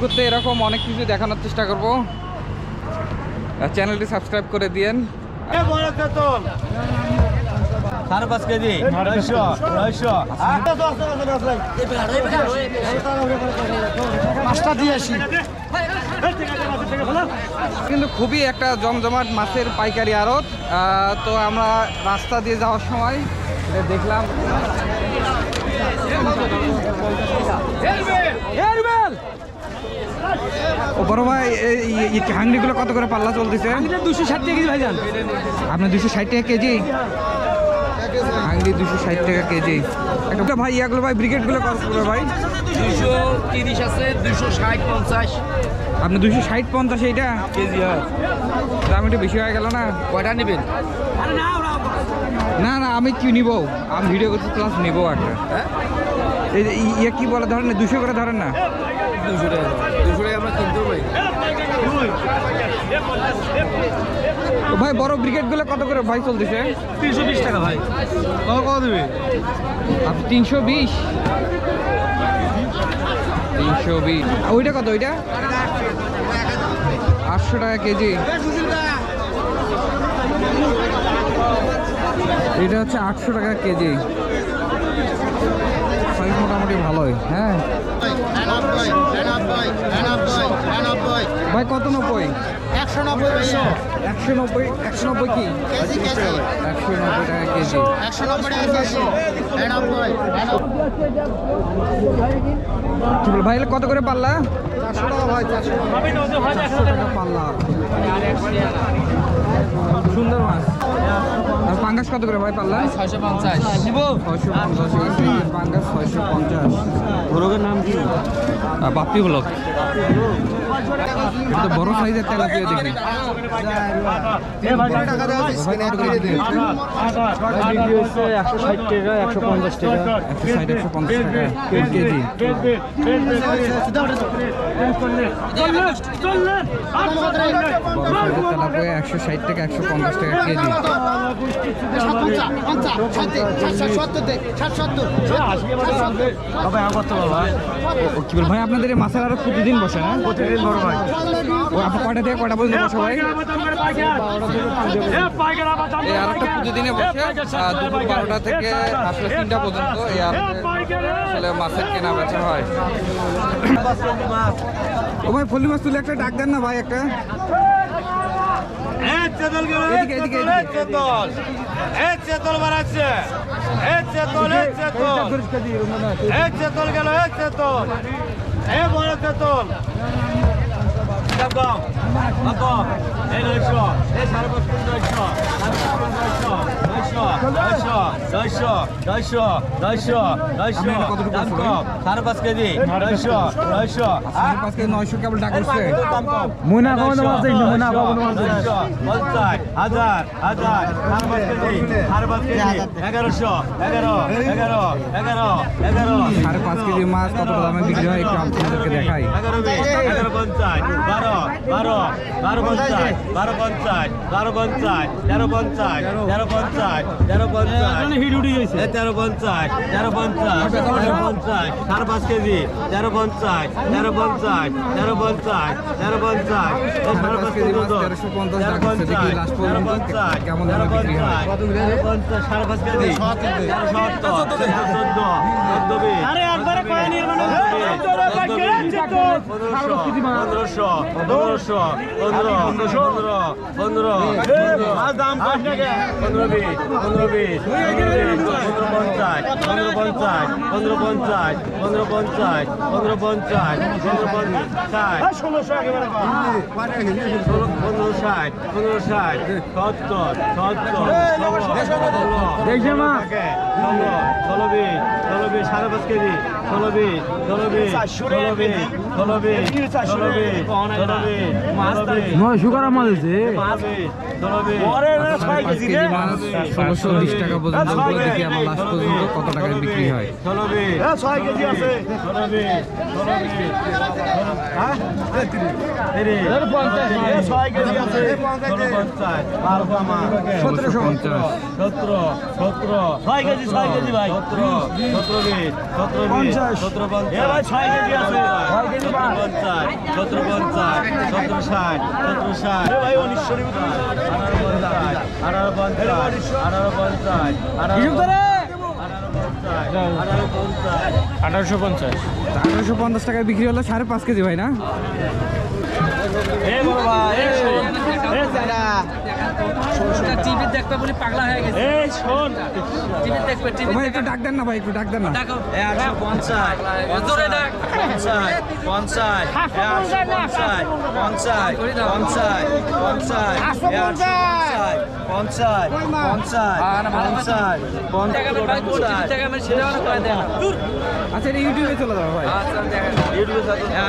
করতে এরকম অনেক কিছু দেখানোর চেষ্টা করব। আর চ্যানেলটি সাবস্ক্রাইব করে দিয়েন। সাড়ে পাঁচ কেজি। নয়শো নয়শো পাঁচটা দিয়ে আসি। কিন্তু খুবই একটা জমজমাট মাছের পাইকারি আড়ত। তো আমরা রাস্তা দিয়ে যাওয়ার সময় দেখলাম। বড় ভাই এই এই কত করে পাল্লা চলতেছে? দুশো ষাট টাকা কেজি ভাইজান। আপনার দুশো ষাট টাকা কেজি? হাঙ্গি দুশো ষাট টাকা কেজি। একটা ভাই ইয়াগুলো ভাই ব্রিগেডগুলো কত করে ভাই? দুশো তিরিশ আছে দুশো ষাট পঞ্চাশ। আপনি দুশো ষাট পঞ্চাশ এইটা? কেজি হয়। দাম একটু বেশি হয়ে গেল না? কয়টা নেবেন? না না আমি কি নিব? আমি ভিডিও করছি প্লাস নিব একটা এই যে ইয়ে কি বলে ধরেন না দুশো করে ধরেন না? দুশো টাকা দুশো টাকা আমরা কিনতে পারি। তো ভাই বড় ব্রিগেডগুলো কত করে ভাই চলতেছে? তিনশো বিশ টাকা ভাই। কত কত দেবে? আপনি তিনশো বিশ। তিনশো বিশ। ওইটা কত ওইটা? আটশো টাকা কেজি। এটা হচ্ছে আটশো টাকা কেজি। সাইজ মোটামুটি ভালোই হ্যাঁ? ভাই, কত নব্বই? একশো নব্বই একশো নব্বই একশো নব্বই কি? একশো নব্বই টাকা একশো নব্বই টাকা ভাই কত করে পাল্লা? চারশো ভাই চারশো পাল্লা। সুন্দর মাছ। পাঙ্গাস কত করে ভাই পাল্লা? ছয়শো পঞ্চাশ। ছয়শো পঞ্চাশ পাঙ্গাস ছয়শো পঞ্চাশ। ব্লগের নাম কি? বাপ্পি ব্লক এটা বড় সাইজের তেলাপিয়া দেখি একশো ষাট টাকা একশো পঞ্চাশ টাকা একশো ষাট একশো পঞ্চাশ টাকা কেজি একশো ষাট টাকা একশো পঞ্চাশ টাকা কেজি ভাই আপনাদের মাছের আরও প্রতিদিন বসে না প্রতিদিন বড় আপনি কয়টা থেকে কয়টা পর্যন্ত বসে ভাই এই আরেকটা প্রতিদিনে বসে দুপুর বারোটা থেকে আসলে তিনটা পর্যন্ত এই আসলে মাছের কেনা বেচা হয় ও ভাই ফলি মাছ তুলে একটা ডাক দেন না ভাই একটা এদিকে এদিকে এদিকে চেতল বাড়াচ্ছে এ চেতল এ চেতল এ চেতল গেল এ চেতল এ বড় চেতল কম কম এই নয়শো হাজার হাজার এগারোশো এগারো এগারো এগারো এগারো। সাড়ে পাঁচ কেজি মাছ কতটা দামে বিক্রি হয় একটু আপনাদেরকে দেখাই। এগারো বিশ এগারো পঞ্চাশ বারো বারো বারো পঞ্চাশ বারো পঞ্চাশ বারো পঞ্চাশ তেরো পঞ্চাশ তেরো পঞ্চাশ তেরো পঞ্চাশ তেরো পঞ্চাশ তেরো পঞ্চাশ তেরো পঞ্চাশ সাড়ে পাঁচ কেজি তেরো পঞ্চাশ তেরো পঞ্চাশ তেরো পঞ্চাশ তেরো পঞ্চাশ সাড়ে পাঁচ কেজি তেরোশো পঞ্চাশ তেরো last তেরো পঞ্চাশ হয়। তেরো পঞ্চাশ সাড়ে পাঁচ কেজি তেরো সত্তর তেরো চোদ্দ চোদ্দ বিশ আরে একবারে পনেরোশো পনেরোশো পনেরো পনেরো। পনেরো পনেরো বিশ পনেরো বিশ পনেরো পঞ্চাশ পনেরো পঞ্চাশ পনেরো পঞ্চাশ পনেরো পঞ্চাশ পনেরো পঞ্চাশ পনেরো পঞ্চাশ পনেরো ষাট পনেরো ষাট সত্তর সত্তর দেখছে মা। ষোলো বিশ ষোলো বিশ সাড়ে পাঁচ কেজি। ষোলো বিশ ষোলো বিশ ষোলো বিশ ষোলো বিশ ষোলো বিশ ষোলো বিশ ষোলো বিশ। নয়শো গ্রাম মাল হয় ছয় ছয় কেজি ভাই সতেরো সতেরো ছয় কেজি আছে ছয় কেজি সতেরো পঞ্চাশ সতেরো ষাট সতেরো ষাট আঠারোশো পঞ্চাশ আঠারোশো পঞ্চাশ টাকায় বিক্রি হলো সাড়ে পাঁচ কেজি ভাই না দেখবে বলে পাগলা গেছে। শোন। টিভি দেখবে টিভি ডাক না ভাই না। ডাকো। আচ্ছা ইউটিউবে চলে যাবে ভাই।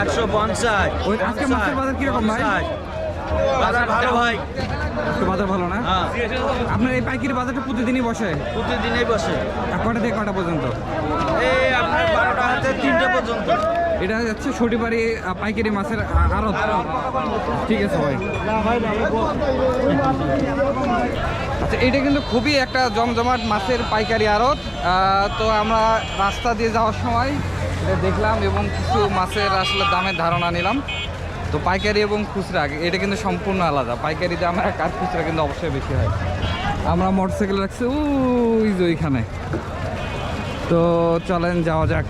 একশো পঞ্চাশ আজকে মাছের বাজার কীরকম ভাই? ভালো ভাই। বাজার ভালো না? হ্যাঁ। আপনার এই পাইকারি বাজারটা প্রতিদিনই বসে? প্রতিদিনই বসে। কটা থেকে কটা পর্যন্ত? এই আপনার বারোটা হাতে তিনটে পর্যন্ত। এটা যাচ্ছে সটিবাড়ি আহ, পাইকারি মাছের আড়ত। ঠিক আছে ভাই। আচ্ছা এটা কিন্তু খুবই একটা জমজমাট মাছের পাইকারি আড়ত। তো আমরা রাস্তা দিয়ে যাওয়ার সময় এটা দেখলাম এবং কিছু মাছের আসলে দামের ধারণা নিলাম। তো পাইকারি এবং খুচরা, এটা কিন্তু সম্পূর্ণ আলাদা। পাইকারি দাম এক খুচরা কিন্তু অবশ্যই বেশি হয়। আমরা মোটরসাইকেল রাখছি, ওই যে ওইখানে। তো চলেন, যাওয়া যাক।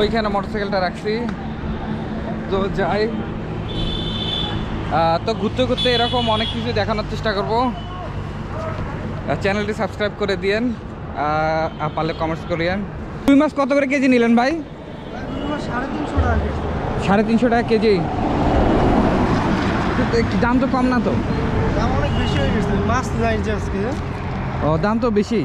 ওইখানে মোটরসাইকেলটা রাখছি। তো যাই। তো ঘুরতে ঘুরতে এরকম অনেক কিছু দেখানোর চেষ্টা করব। চ্যানেলটি সাবস্ক্রাইব করে দিয়েন পারলে কমেন্টস করিয়েন রুই মাছ কত করে কেজি নিলেন ভাই? সাড়ে তিনশো টাকা কেজি। দাম তো কম না তো? দাম অনেক বেশি হয়ে গেছে মাছ ও দাম তো বেশি।